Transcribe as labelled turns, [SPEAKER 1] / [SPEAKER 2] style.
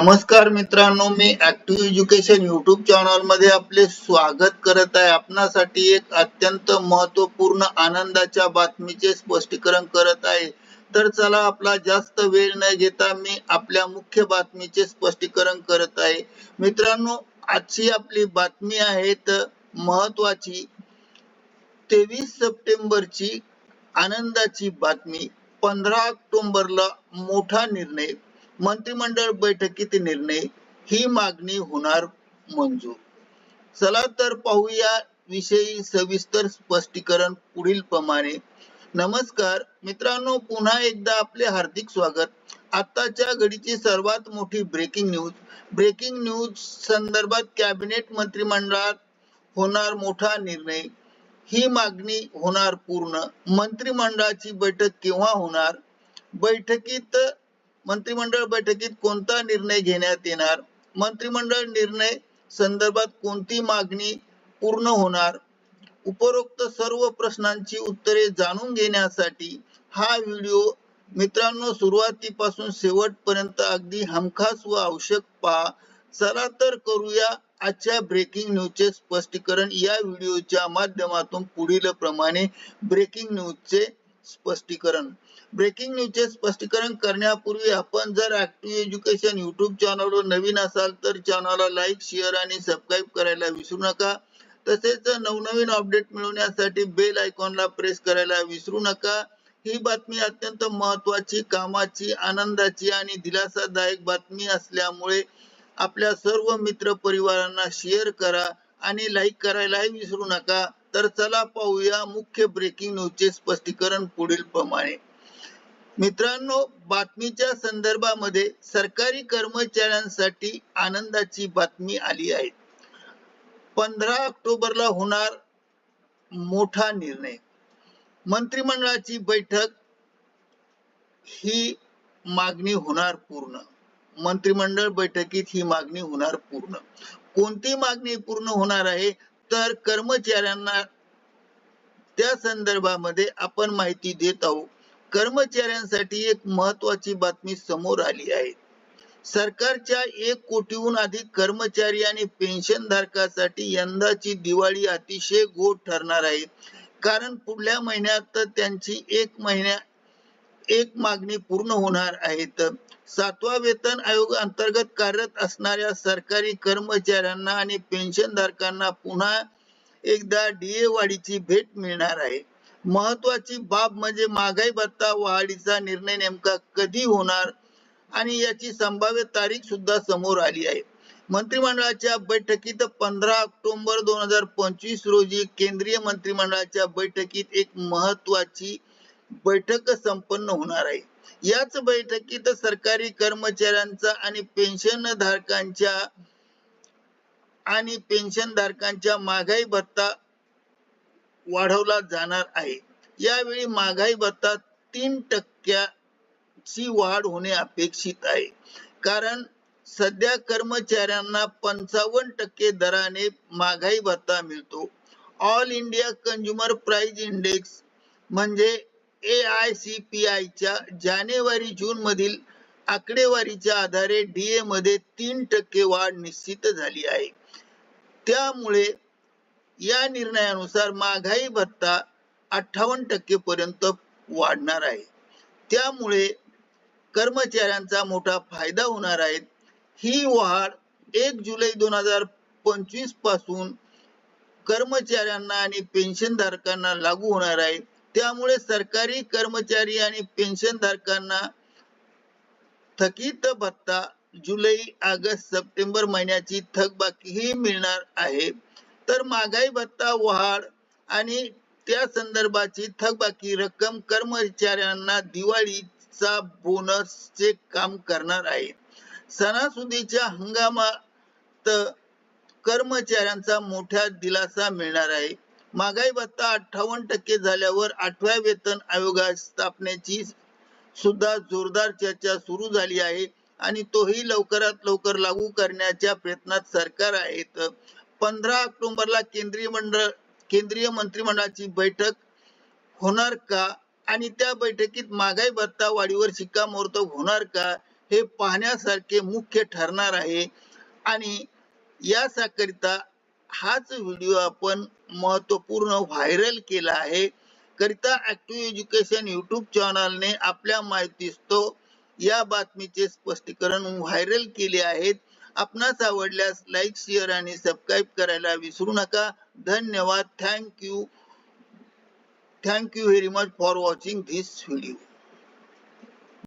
[SPEAKER 1] नमस्कार मित्रांनो मी ऍक्टिव्ह एज्युकेशन युट्यूब चॅनलमध्ये आपले स्वागत करत आहे. आपणासाठी एक अत्यंत महत्त्वपूर्ण आनंदाच्या बातमीचे स्पष्टीकरण करत आहे. तर चला आपला जास्त वेळ न घेता मी आपल्या मुख्य बातमीचे स्पष्टीकरण करत आहे. मित्रांनो आजची आपली बातमी आहे तर महत्वाची तेवीस सप्टेंबरची आनंदाची बातमी. पंधरा ऑक्टोबरला मोठा निर्णय. मंत्रिमंडळ बैठकीत निर्णय ही मागणी होणार मंजूर. चला तर पाहूया विषयी सविस्तर स्पष्टीकरण पुढील प्रमाणे. नमस्कार मित्रांनो पुन्हा एकदा आपले हार्दिक स्वागत. आताच्या घडीची सर्वात मोठी ब्रेकिंग न्यूज ब्रेकिंग न्यूज संदर्भात कॅबिनेट मंत्रिमंडळात होणार मोठा निर्णय. ही मागणी होणार पूर्ण. मंत्रिमंडळाची बैठक केव्हा होणार? बैठकीत मंत्रिमंडळ बैठकीत कोणता निर्णय घेण्यात येणार? मंत्रिमंडळ निर्णय संदर्भात कोणती मागणी पूर्ण होणार? उपरोक्त सर्व प्रश्नांची उत्तरे जाणून घेण्यासाठी हा व्हिडिओ मित्रांनो सुरुवातीपासून शेवटपर्यंत अगदी हमखास व आवश्यक पहा. चला तर करूया आजच्या ब्रेकिंग न्यूजचे स्पष्टीकरण. या व्हिडिओच्या माध्यमातून पुढील प्रमाणे ब्रेकिंग न्यूजचे स्पष्टीकरण. ब्रेकिंग न्यूजचे स्पष्टीकरण करण्यापूर्वी आपण जर ऍक्टिव्ह एज्युकेशन युट्यूब चॅनलवर नवीन असाल तर चॅनलला लाईक शेअर आणि सबस्क्राईब करायला विसरू नका. तसेच नवनवीन अपडेट मिळवण्यासाठी बेल आयकॉनला प्रेस करायला विसरू नका. ही बातमी अत्यंत महत्वाची कामाची आनंदाची आणि दिलासादायक बातमी असल्यामुळे आपल्या सर्व मित्र परिवारांना शेअर करा आणि लाईक करायलाही विसरू नका. तर चला पाहूया मुख्य ब्रेकिंग न्यूजचे स्पष्टीकरण पुढील प्रमाणे. मित्रांनो बातमीच्या संदर्भामध्ये सरकारी कर्मचाऱ्यांसाठी आनंदाची बातमी आली आहे. पंधरा ऑक्टोबरला होणार मोठा निर्णय. मंत्रिमंडळाची बैठक ही मागणी होणार पूर्ण. मंत्रिमंडळ बैठकीत ही मागणी होणार पूर्ण. कोणती मागणी पूर्ण होणार आहे? तर कर्मचाऱ्यांना त्या संदर्भामध्ये आपण माहिती देत आहोत. कर्मचाऱ्यांसाठी एक महत्वाची बातमी समोर आली आहे. सरकारच्या एक कोटीहून अधिक कर्मचारी आणि पेन्शन धारकासाठी यंदाची दिवाळी अतिशय गोड ठरणार आहे. कारण पुढल्या महिन्यात त्यांची एक महिन्या एक मागणी पूर्ण होणार आहेत सातवा वेतन आयोग अंतर्गत कार्यरत असणाऱ्या सरकारी कर्मचाऱ्यांना आणि पेन्शन धारकांना पुन्हा एकदा डीए वाढीची भेट मिळणार आहे. महत्वाची बाब म्हणजे महागाई भत्ता वाढीचा निर्णय नेमका कधी होणार आणि याची संभाव्य तारीख सुद्धा समोर आली आहे. मंत्रिमंडळाच्या बैठकीत पंधरा ऑक्टोबर दोन हजार पंचवीस रोजी केंद्रीय मंत्रिमंडळाच्या बैठकीत एक महत्वाची बैठक संपन्न होणार आहे. याच बैठकीत सरकारी कर्मचाऱ्यांचा आणि पेन्शन धारकांच्या आणि पेन्शन धारकांच्या महागाई भत्ता वाढवला जाणार आहे. यावेळी महागाई भत्ता तीन टक्क्याची वाढ होणे अपेक्षित आहे. कारण सध्या कर्मचाऱ्यांना पंचावन्न टक्के दराने महागाई भत्ता मिळतो. All India consumer price index म्हणजे ए आय सी पी आयच्या जानेवारी जून मधील आकडेवारीच्या आधारे डीए मध्ये तीन टक्के वाढ निश्चित झाली आहे. त्यामुळे या निर्णयानुसार महागाई भत्ता अठ्ठावन्न टक्के पर्यंत वाढणार आहे. त्यामुळे कर्मचाऱ्यांचा मोठा फायदा होणार आहे. ही वाढ एक जुलै दोन हजार पंचवीसपासून कर्मचाऱ्यांना आणि पेन्शन धारकांना लागू होणार आहे. त्यामुळे सरकारी कर्मचारी आणि पेन्शन धारकांना थकीत भत्ता जुलै ऑगस्ट सप्टेंबर महिन्याची थकबाकीही मिळणार आहे. तर महागाई भत्ता वाढ आणि त्या संदर्भाची थकबाकी रक्कम कर्मचाऱ्यांना दिवाळीचा बोनसचे काम करणार आहे. सणासुदीच्या हंगामात कर्मचाऱ्यांचा मोठा दिलासा मिळणार आहे. महागाई भत्ता अठ्ठावन्न टक्के झाल्यावर आठव्या वेतन आयोगा स्थापनेची सुद्धा जोरदार चर्चा सुरू झाली आहे आणि तोही लवकरात लवकर लागू करण्याच्या प्रयत्नात सरकार आहे पंधरा ऑक्टोबरला केंद्रीय मंडळ केंद्रीय मंत्रिमंडळाची बैठक होणार का? आणि त्या बैठकीत महागाई भत्ता वाढीवर शिक्कामोर्तब होणार का? हे पाहण्यासारखे मुख्य ठरणार आहे. आणि याकरिता हाच व्हिडिओ आपण महत्त्वपूर्ण व्हायरल केला आहे. करिता ऍक्टिव्ह एज्युकेशन युट्यूब चॅनलने आपल्या माहितीस्तव या बातमीचे स्पष्टीकरण व्हायरल केले आहेत. आपणास आवडल्यास लाईक शेअर आणि सबस्क्राईब करायला विसरू नका. धन्यवाद. Thank you thank you very much for watching this video